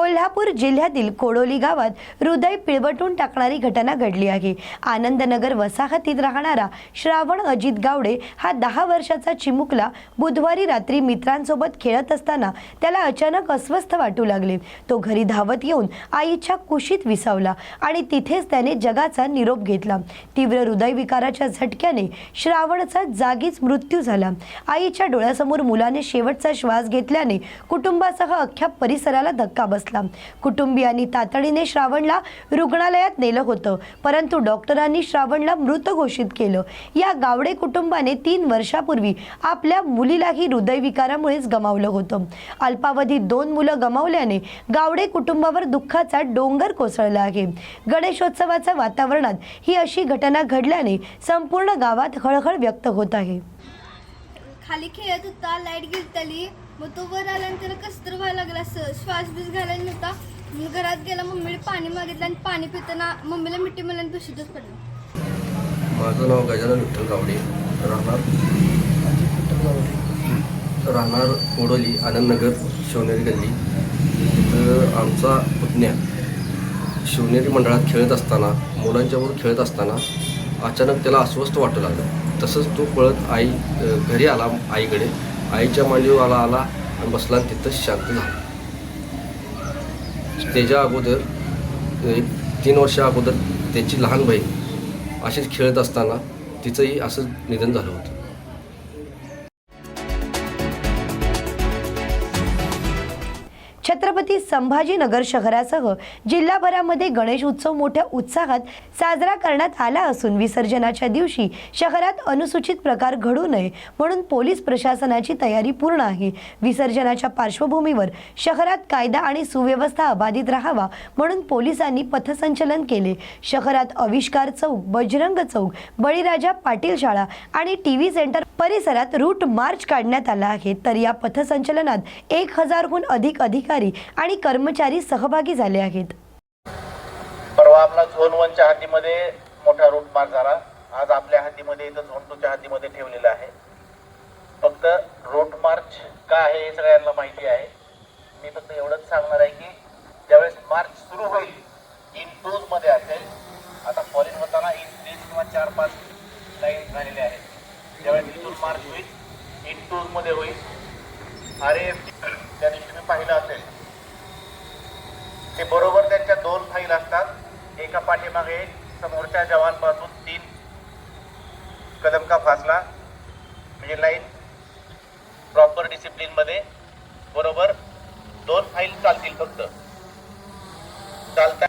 कोल्हापूर जिल्ह्यातील कोडोली गावात हृदय पिळवटून टाकणारी घटना घडली आहे. आनंदनगर वसाहतीत राहणारा श्रावण अजित गावडे हा दहा वर्षाचा चिमुकला बुधवारी रात्री मित्रांसोबत खेळत असताना त्याला अचानक अस्वस्थ वाटू लागले. तो घरी धावत येऊन आईच्या कुशीत विसावला आणि तिथेच त्याने जगाचा निरोप घेतला. तीव्र हृदयविकाराच्या झटक्याने श्रावणचा जागीच मृत्यू झाला. आईच्या डोळ्यासमोर मुलाने शेवटचा श्वास घेतल्याने कुटुंबासह अख्ख्या परिसराला धक्का बसला. कुटुंबियांनी तातडीने श्रावणला रुग्णालयात नेलं होतं परंतु डॉक्टरांनी श्रावणला मृत घोषित केलं. या गावडे कुटुंबाने तीन वर्षापूर्वी आपल्या मुलीलाही हृदयविकारामुळेच गमावलं होतं. अल्पावधीत दोन मुलं गमावल्याने गावडे कुटुंबावर दुःखाचा डोंगर कोसळला आहे. गणेशोत्सवाच्या वातावरणात ही अशी घटना घडल्याने संपूर्ण गावात हळहळ व्यक्त होत आहे. खाली खेळत होता लाइट गेलतली. मग तो वर आला आणि त्याला कसं तर व्हायला लागला असं श्वास बीस घालायला नव्हता. मी घरात गेला मम्मीने पाणी मागितलं आणि पाणी पिताना मम्मीला मिठी मला पिशीतच पडलं. माझं नाव गजानन विठ्ठल गावडे राहणार राहणार ओडोली आनंदनगर शिवनेरी गल्ली. तर आमचा पुतण्या शिवनेरी मंडळात खेळत असताना मुलांच्याबरोबर खेळत असताना अचानक त्याला अस्वस्थ वाटू लागलं. तसंच तो पळत आई घरी आला आईकडे. आईच्या मांडीवर आला आला. बसला आणि तिथं शांत झाला. त्याच्या अगोदर एक तीन वर्षा अगोदर त्याची लहान बहीण असेच खेळत असताना तिचंही असं निधन झालं होतं. छत्रपती संभाजीनगर शहरासह जिल्हाभरामध्ये गणेश उत्सव मोठ्या उत्साहात साजरा करण्यात आला असून विसर्जनाच्या दिवशी शहरात अनुसूचित प्रकार घडू नये म्हणून पोलीस प्रशासनाची तयारी पूर्ण आहे. विसर्जनाच्या पार्श्वभूमीवर शहरात कायदा आणि सुव्यवस्था अबाधित राहावा म्हणून पोलिसांनी पथसंचलन केले. शहरात आविष्कार चौक बजरंग चौक बळीराजा पाटील शाळा आणि टी व्ही सेंटर परिसरात रूट मार्च काढण्यात आला आहे. तर या पथसंचलनात एक हजारहून अधिक अधिकारी आणि कर्मचारी सहभागी झाले आहेत. परवा आपला झोन वनच्या हद्दीमध्ये मोठा रूट मार्क झाला. आज आपल्या हद्दीमध्ये इथं झोन टूच्या हद्दीमध्ये ठेवलेला आहे. फक्त रूट मार्च का आहे हे सगळ्यांना माहिती आहे. मी फक्त एवढंच सांगणार आहे की ज्यावेळेस मार्च सुरू होईल इन टूजमध्ये असेल आता फॉरेन होताना इन थ्री किंवा चार पाच लाईन झालेले आहेत. ज्यावेळेस इथून मार्च होईल इन टूजमध्ये होईल. आर एफ त्या दिवशी मी पाहिलं असेल ते बरोबर त्यांच्या दोन फाईल असतात एका पाठीमागे एक समोरच्या जवानपासून तीन कदम का फासला? म्हणजे लाईन प्रॉपर डिसिप्लिनमध्ये बरोबर? दोन फाईल चालतील फक्त. चालता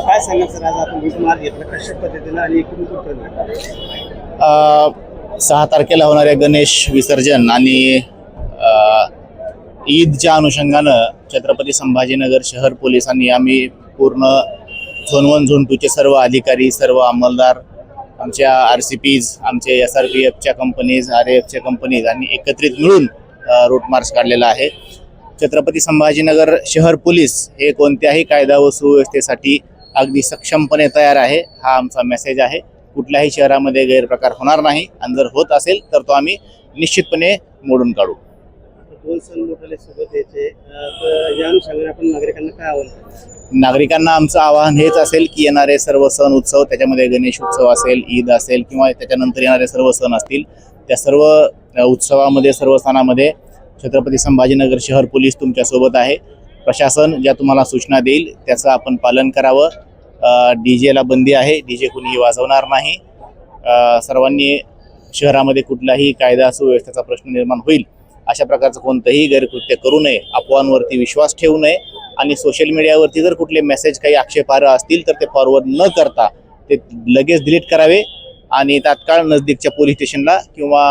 काय सांगाल सर? आज आपण वीज मार्ग घेतला कशा पद्धतीनं आणि एकूण सहा तारखेला होणाऱ्या गणेश विसर्जन आणि ईदच्या अनुषंगानं छत्रपती संभाजीनगर शहर पोलिसांनी आम्ही पूर्ण झोन वन झोन टूचे सर्व अधिकारी सर्व अंमलदार आमच्या आर सी पीज आमचे एस आर पी एफच्या कंपनीज आर एफच्या कंपनीज आणि एकत्रित मिळून रूट मार्च काढलेला आहे. छत्रपती संभाजीनगर शहर पोलीस हे कोणत्याही कायदा व सुव्यवस्थेसाठी अगदी सक्षमपणे तयार आहे हा आमचा मेसेज आहे. कुठल्याही शहरामध्ये गैरप्रकार होणार नाही. आणि जर होत असेल तर तो आम्ही निश्चितपणे मोडून काढू. दोन सण मोठाले सोबत यायचे तर या अनुषंगाने आपण नागरिकांना काय आव्हान नागरिकांना आमचं आवाहन हेच असेल की येणारे सर्व सण उत्सव त्याच्यामध्ये गणेश उत्सव असेल ईद असेल किंवा त्याच्यानंतर येणारे सर्व सण असतील त्या सर्व उत्सवामध्ये सर्व सणामध्ये छत्रपती संभाजीनगर शहर पोलीस तुमच्यासोबत आहे. प्रशासन ज्या तुम्हाला सूचना देईल त्याचं आपण पालन करावं. डी जेला बंदी आहे डी जे कुणीही वाजवणार नाही. सर्वांनी शहरामध्ये कुठलाही कायदा सुव्यवस्थेचा प्रश्न निर्माण होईल. अशा प्रकारचं कोणतंही गैरकृत्य करू नये अफवांवरती विश्वास ठेवू नये आणि सोशल मीडियावरती जर कुठले मेसेज काही आक्षेपार्ह असतील तर ते फॉरवर्ड न करता ते लगेच डिलीट करावे आणि तात्काळ नजदीकच्या पोलीस स्टेशनला किंवा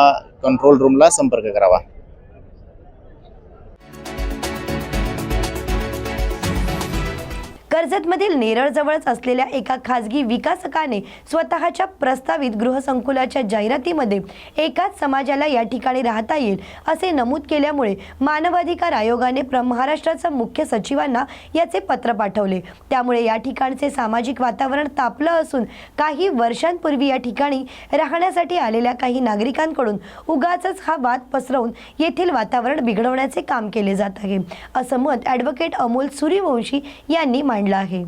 कंट्रोल रूमला संपर्क करावा. कर्जतमधील नेरळजवळच असलेल्या एका खाजगी विकासकाने स्वतःच्या प्रस्तावित गृहसंकुलाच्या जाहिरातीमध्ये एकाच समाजाला या ठिकाणी राहता येईल असे नमूद केल्यामुळे मानवाधिकार आयोगाने प्र महाराष्ट्राच्या मुख्य सचिवांना याचे पत्र पाठवले. त्यामुळे या ठिकाणचे सामाजिक वातावरण तापलं असून काही वर्षांपूर्वी या ठिकाणी राहण्यासाठी आलेल्या काही नागरिकांकडून उगाचच हा वाद पसरवून येथील वातावरण बिघडवण्याचे काम केले जात आहे असं मत ॲडव्होकेट अमोल सूर्यवंशी यांनी मांडलं. आहे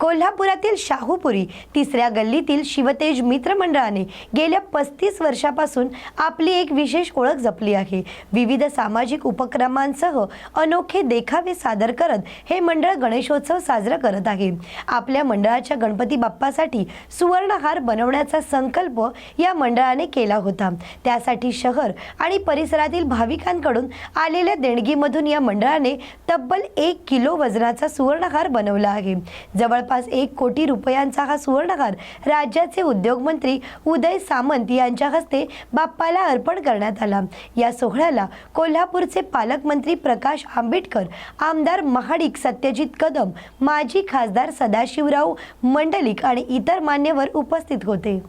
कोल्हापुरातील शाहूपुरी तिसऱ्या गल्लीतील शिवतेज मित्र मंडळाने गेल्या पस्तीस वर्षापासून आपली एक विशेष ओळख जपली आहे. विविध सामाजिक उपक्रमांसह अनोखे देखावे सादर करत हे मंडळ गणेशोत्सव साजरा करत आहे. आपल्या मंडळाच्या गणपती बाप्पासाठी सुवर्णहार बनवण्याचा संकल्प या मंडळाने केला होता. त्यासाठी शहर आणि परिसरातील भाविकांकडून आलेल्या देणगीमधून या मंडळाने तब्बल एक किलो वजनाचा सुवर्णहार बनवला आहे. जवळपास एक कोटी रुपयांचा हा सुवर्णहार राज्याचे उद्योगमंत्री उदय सामंत यांच्या हस्ते बाप्पाला अर्पण करण्यात आला. या सोहळ्याला कोल्हापूरचे पालकमंत्री प्रकाश आंबेडकर आमदार महाडिक सत्यजित कदम माजी खासदार सदाशिवराव मंडलिक आणि इतर मान्यवर उपस्थित होते.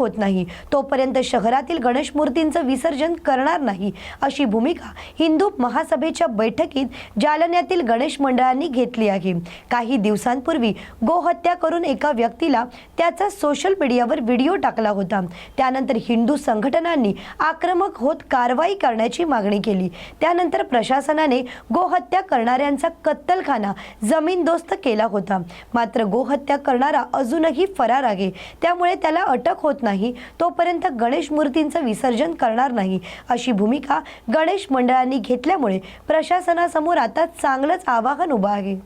होत नाही. तोपर्यंत शहरातील गणेश मूर्तींचं विसर्जन करणार नाही अशी भूमिका हिंदू महासभेच्या बैठकीत जालन्यातील गणेश मंडळांनी घेतली आहे. काही दिवसांपूर्वी गोहत्या करून एका व्यक्तीला त्याचा सोशल मीडियावर व्हिडिओ टाकला होता. त्यानंतर हिंदू संघटनांनी आक्रमक होत कारवाई करण्याची मागणी केली. त्यानंतर प्रशासनाने गोहत्या करणाऱ्यांचा कत्तलखाना जमीनदोस्त केला होता. मात्र गोहत्या करणारा अजूनही फरार आहे. त्यामुळे त्याला अटक होत नाही. तोपर्यंत गणेश मूर्तींचं विसर्जन करणार नाही. अशी भूमिका गणेश मंडळांनी घेतल्यामुळे प्रशासनासमोर आता चांगलंच आवाहन उभं आहे.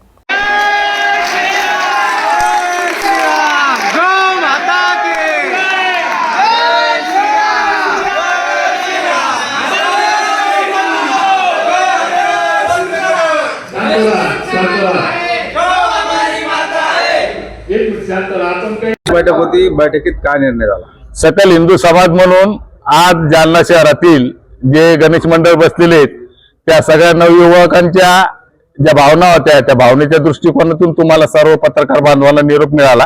बैठक होती बैठकीत काय निर्णय झाला? सकल हिंदू समाज म्हणून आज जालना शहरातील जे गणेश मंडळ बसलेले आहेत त्या सगळ्या नवयुवकांच्या ज्या भावना होत्या त्या भावनेच्या दृष्टिकोनातून तुम्हाला सर्व पत्रकार बांधवांना निरोप मिळाला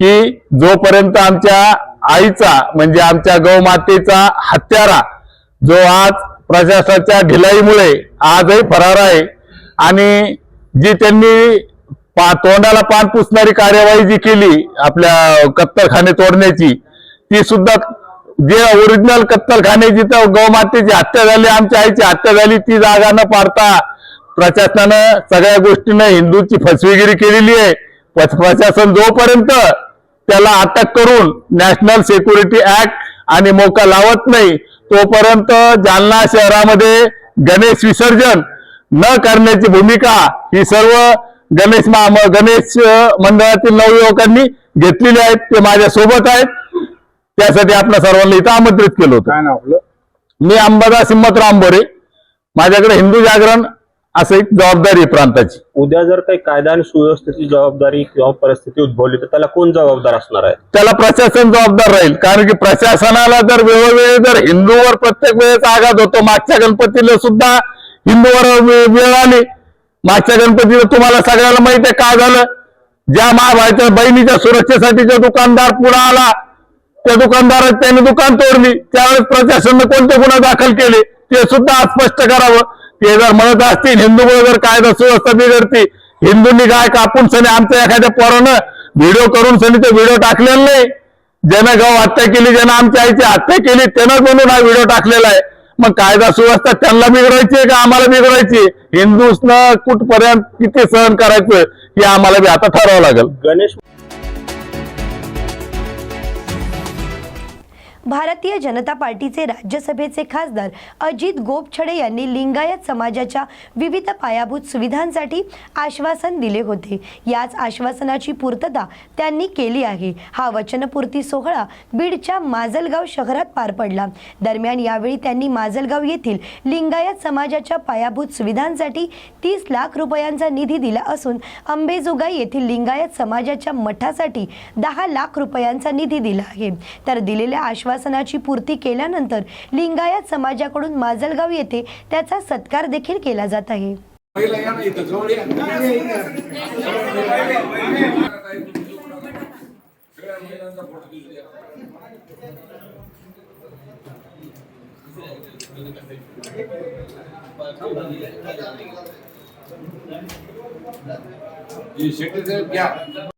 की जोपर्यंत आमच्या आईचा म्हणजे आमच्या गौमातेचा हत्यारा जो आज प्रशासनाच्या ढिलाईमुळे आजही फरार आहे आणि जी त्यांनी पा तोंडाला पान पुसणारी कार्यवाही जी केली आपल्या कत्तलखाने तोडण्याची ती सुद्धा जे ओरिजिनल कत्तलखाने जिथं गौमातेची हत्या झाली आमच्या आईची हत्या झाली ती जागा न पाडता प्रशासनानं सगळ्या गोष्टीनं हिंदूची फसवेगिरी केलेली आहे. प्रशासन जोपर्यंत त्याला अटक करून नॅशनल सिक्युरिटी ऍक्ट आणि मोका लावत नाही तोपर्यंत जालना शहरामध्ये गणेश विसर्जन न करण्याची भूमिका ही सर्व गणेश महा गणेश मंडळातील नवयुवकांनी घेतलेली आहेत ते माझ्या सोबत आहेत. त्यासाठी आपल्या सर्वांना इथं आमंत्रित केलं होतं. काय नाव आपलं? मी अंबादास हिम्मतराव आंबोरे. माझ्याकडे हिंदू जागरण असं एक जबाबदारी आहे प्रांताची. उद्या जर काही कायदा आणि सुव्यवस्थेची जबाबदारी किंवा परिस्थिती उद्भवली तर त्याला कोण जबाबदार असणार आहे? त्याला प्रशासन जबाबदार राहील कारण की प्रशासनाला जर वेळोवेळी जर हिंदूवर प्रत्येक वेळेस आघात होतो मागच्या गणपतीला सुद्धा हिंदूवर वे- वेळ आली. मागच्या गणपतीला तुम्हाला सगळ्याला माहिती आहे काय झालं? ज्या महाभाईच्या बहिणीच्या सुरक्षेसाठी जो दुकानदार पुढे आला त्या दुकानदारात त्यांनी दुकान तोडली. त्यावेळेस प्रशासनानं कोणते गुन्हा दाखल केले ते सुद्धा स्पष्ट करावं. ते जर म्हणत असतील हिंदूमुळे जर कायदा सुव्यवस्था बिघडते हिंदूंनी काय कापून सनी आमच्या एखाद्या पोरानं व्हिडिओ करून सनी ते व्हिडिओ टाकलेला नाही. ज्यानं गाव हत्या केली ज्यानं आमच्या आईची हत्या केली त्यानं म्हणून हा व्हिडिओ टाकलेला आहे. मग कायदा सुव्यवस्था त्यांना बिघडायची का आम्हाला बिघडायची हिंदूसनं कुठपर्यंत किती सहन करायचं हे आम्हाला बी आता ठरवावं लागेल. गणेश भारतीय जनता पार्टीचे राज्यसभेचे खासदार अजित गोपछडे यांनी लिंगायत समाजाच्या विविध पायाभूत सुविधांसाठी आश्वासन दिले होते. याच आश्वासनाची पूर्तता त्यांनी केली आहे. हा वचनपूर्ती सोहळा बीडच्या माजलगाव शहरात पार पडला. दरम्यान यावेळी त्यांनी माजलगाव येथील लिंगायत समाजाच्या पायाभूत सुविधांसाठी तीस लाख रुपयांचा निधी दिला असून अंबेजोगाई येथील लिंगायत समाजाच्या मठासाठी दहा लाख रुपयांचा निधी दिला आहे. तर दिलेल्या आश्वासनाची पूर्ती केल्यानंतर लिंगायत समाजाकडून माजलगाव येथे त्याचा सत्कार देखील केला जात आहे. घ्या.